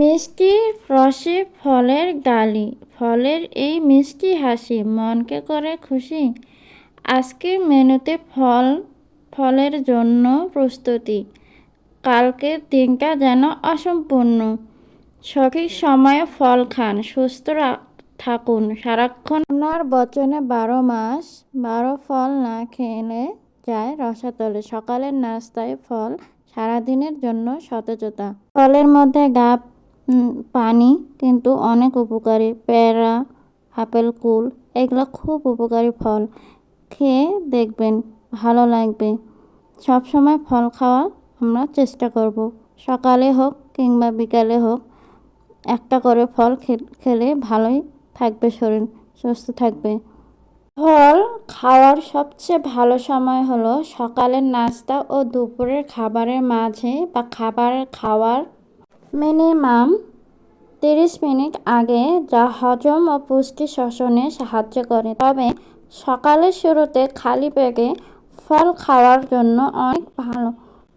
মিষ্টি রসে ফলের গালি ফলের এই মিষ্টি হাসি, মনকে করে খুশি। আজকের মেনুতে ফল, ফলের জন্য প্রস্তুতি। কালকের দিনটা যেন অসম্পূর্ণ। সঠিক সময়ে ফল খান, সুস্থ থাকুন। সারাক্ষণ ওনার বচনে বারো মাস, বারো ফল না খেলে যায় রসাতলে। সকালের নাস্তায় ফল সারাদিনের জন্য সতেজতা। ফলের মধ্যে গাব পানি কিন্তু অনেক উপকারী। পেয়ারা, আপেল, কুল, এগুলো খুব উপকারী ফল। খেয়ে দেখবেন ভালো লাগবে। সব সময় ফল খাওয়ার আমরা চেষ্টা করব। সকালে হোক কিংবা বিকালে হোক একটা করে ফল খেলে ভালোই থাকবে শরীর, সুস্থ থাকবে। ফল খাওয়ার সবচেয়ে ভালো সময় হলো সকালের নাস্তা ও দুপুরের খাবারের মাঝে বা খাবার খাওয়ার মিনিমাম তিরিশ মিনিট আগে যা হজম ও পুষ্টি শোষণে সাহায্য করে, তবে সকালের শুরুতে খালি পেটে ফল খাওয়ার জন্য অনেক ভালো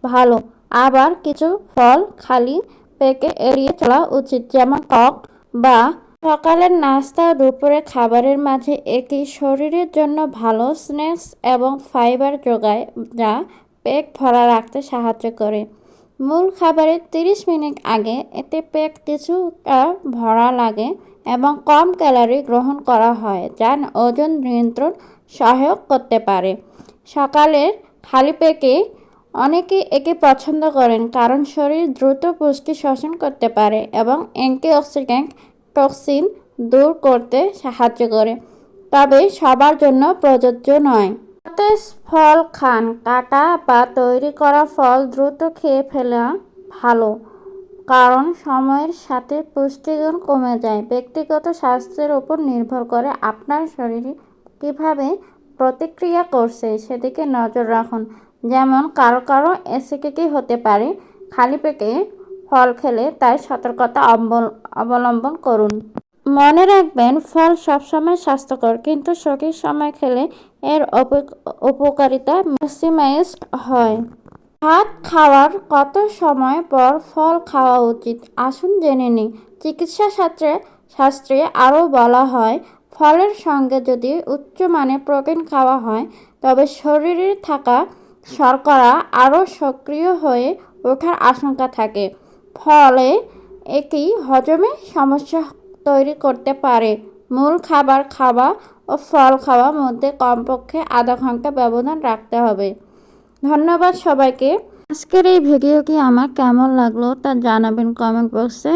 ভালো। আবার কিছু ফল খালি পেটে এড়িয়ে চলা উচিত, যেমন টক বা সকালের নাস্তা, দুপুরে খাবারের মাঝে একই শরীরের জন্য ভালো স্ন্যাক্স এবং ফাইবার যোগায় যা পেট ভরা রাখতে সাহায্য করে। মূল খাবারের তিরিশ মিনিট আগে এতে পেট কিছুটা ভরা লাগে এবং কম ক্যালোরি গ্রহণ করা হয় যা ওজন নিয়ন্ত্রণ সহায়ক করতে পারে। সকালের খালি পেটে অনেকে একে পছন্দ করেন কারণ শরীর দ্রুত পুষ্টি শোষণ করতে পারে এবং অ্যান্টিঅক্সিডেন্ট টক্সিন দূর করতে সাহায্য করে। তবে সবার জন্য প্রযোজ্য নয়। সতেজ ফল খান, কাটা বা তৈরি করা ফল দ্রুত খেয়ে ফেলা ভালো, কারণ সময়ের সাথে পুষ্টিগুণ কমে যায়। ব্যক্তিগত স্বাস্থ্যের উপর নির্ভর করে আপনার শরীরে কীভাবে প্রতিক্রিয়া করছে সেদিকে নজর রাখুন। যেমন, কারও কারও অ্যাসিডিটি হতে পারে, খালি পেটে ফল খেলে তাই সতর্কতা অবল- অবলম্বন করুন। মনে রাখবেন, ফল সবসময় স্বাস্থ্যকর, কিন্তু সঠিক সময় খেলে এর উপ- উপকারিতা ম্যাক্সিমাইজ হয়। ভাত খাওয়ার কত সময় পর ফল খাওয়া উচিত? আসুন জেনে নিই। চিকিৎসা শাস্ত্রে শাস্ত্রে আরও বলা হয়, ফলের সঙ্গে যদি উচ্চমানের প্রোটিন খাওয়া হয়, তবে শরীরে থাকা শর্করা আরও সক্রিয় হয়ে ওঠার আশঙ্কা থাকে। ফলে একই হজমে সমস্যা তৈরি করতে পারে। মূল খাবার খাওয়া ও ফল খাওয়ার মধ্যে কমপক্ষে আধা ঘণ্টা ব্যবধান রাখতে হবে। ধন্যবাদ সবাইকে। আজকের এই ভিডিওটি আমার কেমন লাগল তা জানাবেন কমেন্ট বক্সে